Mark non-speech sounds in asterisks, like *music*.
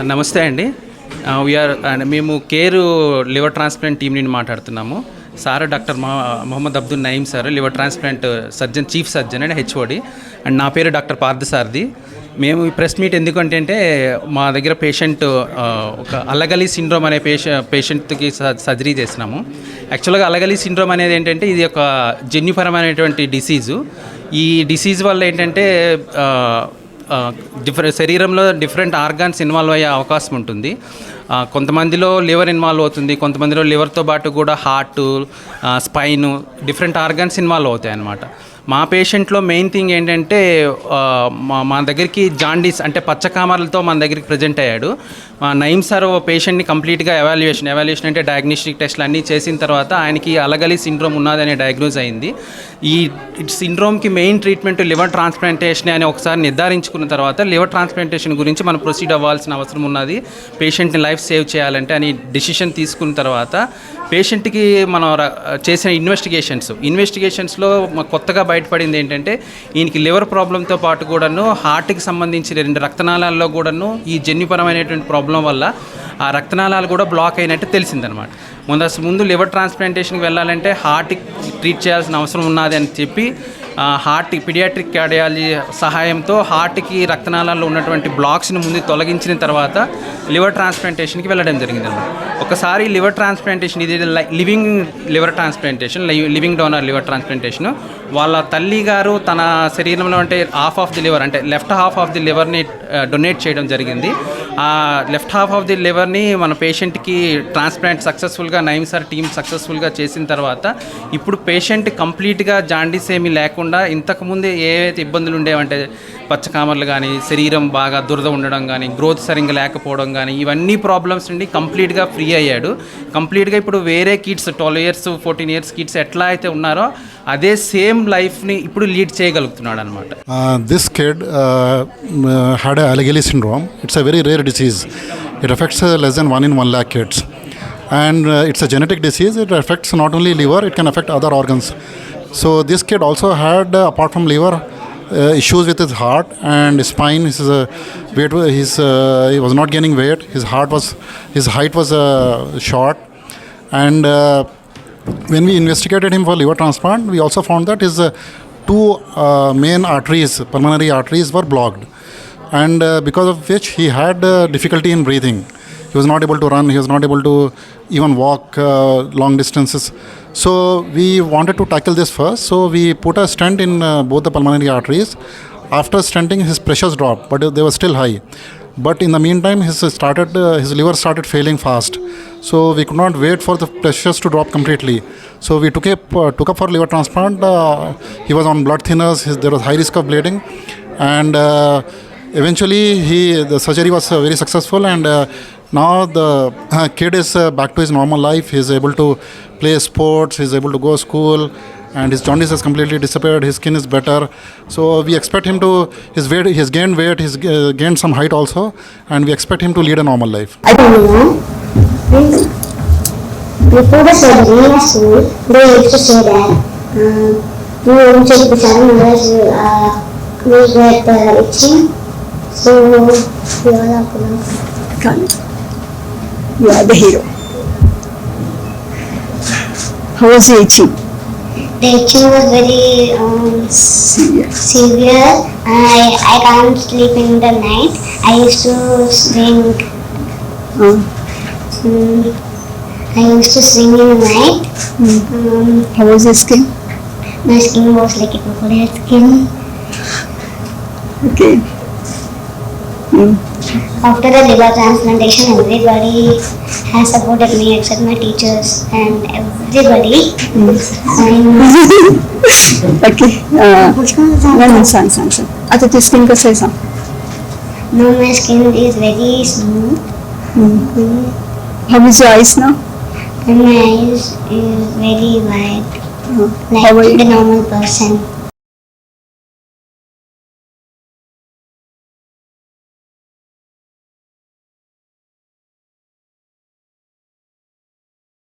నమస్తే అండి. వీఆర్ మేము కేరు లివర్ ట్రాన్స్ప్లాంట్ టీం నుండి మాట్లాడుతున్నాము. Sir doctor Mohammed Abdul Naeem sir liver transplant surgeon chief surgeon and HOD. And నా పేరు డాక్టర్ పార్థసారథి మేము ఈ ప్రెస్ మీట్ ఎందుకంటే అంటే మా దగ్గర పేషెంట్ ఒక అలగలి సిండ్రోమ్ అనే పేష పేషెంట్కి స- సర్జరీ చేసినాము యాక్చువల్గా అలగలి సిండ్రోమ్ అనేది ఏంటంటే ఇది ఒక జన్యుపరమైనటువంటి డిసీజు. ఈ డిసీజ్ వల్ల ఏంటంటే డిఫరెంట్ శరీరంలో డిఫరెంట్ ఆర్గాన్స్ ఇన్వాల్వ్ అయ్యే అవకాశం ఉంటుంది. కొంతమందిలో లివర్ ఇన్వాల్వ్ అవుతుంది కొంతమందిలో లివర్తో పాటు కూడా heart spine different organs involve అవుతాయి అన్నమాట మా పేషెంట్లో మెయిన్ థింగ్ ఏంటంటే మా మా దగ్గరికి జాండీస్ అంటే పచ్చకామర్లతో మన దగ్గరికి ప్రజెంట్ అయ్యాడు. మా నయీం సార్ ఓ పేషెంట్ని కంప్లీట్గా ఎవాల్యుయేషన్ ఎవాల్యుయేషన్ అంటే డయాగ్నోస్టిక్ టెస్ట్లు అన్నీ చేసిన తర్వాత ఆయనకి అలగలి సిండ్రోమ్ ఉన్నదనే డయాగ్నోజ్ అయింది. ఈ సిండ్రోమ్కి మెయిన్ ట్రీట్మెంట్ లివర్ ట్రాన్స్ప్లాంటేషన్ అని ఒకసారి నిర్ధారించుకున్న తర్వాత లివర్ ట్రాన్స్ప్లాంటేషన్ గురించి మనం ప్రొసీడ్ అవ్వాల్సిన అవసరం ఉన్నది. పేషెంట్ని లైఫ్ సేవ్ చేయాలంటే అని డిసిషన్ తీసుకున్న తర్వాత పేషెంట్కి మనం ర- చేసిన ఇన్వెస్టిగేషన్స్. ఇన్వెస్టిగేషన్స్లో కొత్తగా బయటపడింది ఏంటంటే ఈయనకి లివర్ ప్రాబ్లంతో పాటు కూడాను హార్ట్కి సంబంధించిన రెండు రక్తనాళాల్లో కూడాను ఈ జన్యుపరమైనటువంటి ప్రాబ్లం వల్ల ఆ రక్తనాళాలు కూడా బ్లాక్ అయినట్టు తెలిసిందనమాట. ముందు అసలు ముందు లివర్ ట్రాన్స్ప్లాంటేషన్కి వెళ్ళాలంటే హార్ట్కి ట్రీట్ చేయాల్సిన అవసరం ఉన్నది అని చెప్పి హార్ట్ పిడియాట్రిక్ కార్డియాలజీ సహాయంతో హార్ట్కి రక్తనాళాల్లో ఉన్నటువంటి బ్లాక్స్ని ముందు తొలగించిన తర్వాత లివర్ ట్రాన్స్ప్లాంటేషన్కి వెళ్ళడం జరిగింది ఒకసారి లివర్ ట్రాన్స్ప్లాంటేషన్ ఇది living liver transplantation living donor liver transplantation వాళ్ళ తల్లి గారు తన శరీరంలో అంటే హాఫ్ ఆఫ్ ది లివర్ అంటే లెఫ్ట్ హాఫ్ ఆఫ్ ది లివర్ని డొనేట్ చేయడం జరిగింది. ఆ లెఫ్ట్ హాఫ్ ఆఫ్ ది లివర్ని మన పేషెంట్కి ట్రాన్స్ప్లాంట్ సక్సెస్ఫుల్గా నైమ్ సార్ టీమ్ సక్సెస్ఫుల్గా చేసిన తర్వాత ఇప్పుడు పేషెంట్ కంప్లీట్గా జాండీస్ ఏమీ లేకుండా ఇంతకుముందే ఏవైతే ఇబ్బందులు ఉండేవంటే పచ్చకామర్లు కానీ శరీరం బాగా దురద ఉండడం కానీ గ్రోత్ సరిగ్గా లేకపోవడం కానీ ఇవన్నీ ప్రాబ్లమ్స్ నుండి కంప్లీట్గా ఫ్రీ అయ్యాడు. కంప్లీట్గా ఇప్పుడు వేరే kids twelve years fourteen years kids ఎట్లా అయితే ఉన్నారో అదే సేమ్ లైఫ్ని ఇప్పుడు లీడ్ చేయగలుగుతున్నాడు అనమాట this kid had Alagille syndrome it's a very rare disease it affects less than one in one lakh kids and it's a genetic disease it affects not only liver it can affect other organs so this kid also had apart from liver uh, issues with his heart and spine. His uh, weight, his uh, he was not gaining weight. His heart was, his height was uh, short, and. Uh, when we investigated him for liver transplant, we also found that his uh, two uh, main arteries, pulmonary arteries, were blocked, and uh, because of which he had uh, difficulty in breathing. He was not able to run. He was not able to even walk uh, long distances. So we wanted to tackle this first. So we put a stent in uh, both the pulmonary arteries. After stenting, his pressures dropped, but they were still high. But in the meantime, his started uh, his liver started failing fast. So we could not wait for the pressures to drop completely. So we took up uh, took up for liver transplant. Uh, he was on blood thinners. His, there was high risk of bleeding, and uh, eventually he the surgery was uh, very successful. And uh, now the uh, kid is uh, back to his normal life. He is able to play sports. He is able to go to school and his jaundice has completely disappeared. His skin is better. So we expect him to his weight. He has gained weight. He's uh, gained some height also, and we expect him to lead a normal life. I don't know. Before the surgery in school, they used to say that um, you won't take the seven unless you, uh, you get uh, itching. So we all have to know. Khan. You are the hero. How was the itching? The itching was very um, Serious. severe. I, I can't sleep in the night. I used to sing. Uh, Um, I used to sing in the night. Um, how was the skin? my skin was like a crocodile skin. Okay. Mm. After the liver transplantation, everybody has supported me except my teachers and everybody. And *laughs* Okay. Uh, नाही नाही सांग सांग सांग आता ते skin कसं आहे सांग now my skin is very smooth how is your eyes ना and my eyes is very white, How are like you? the normal person.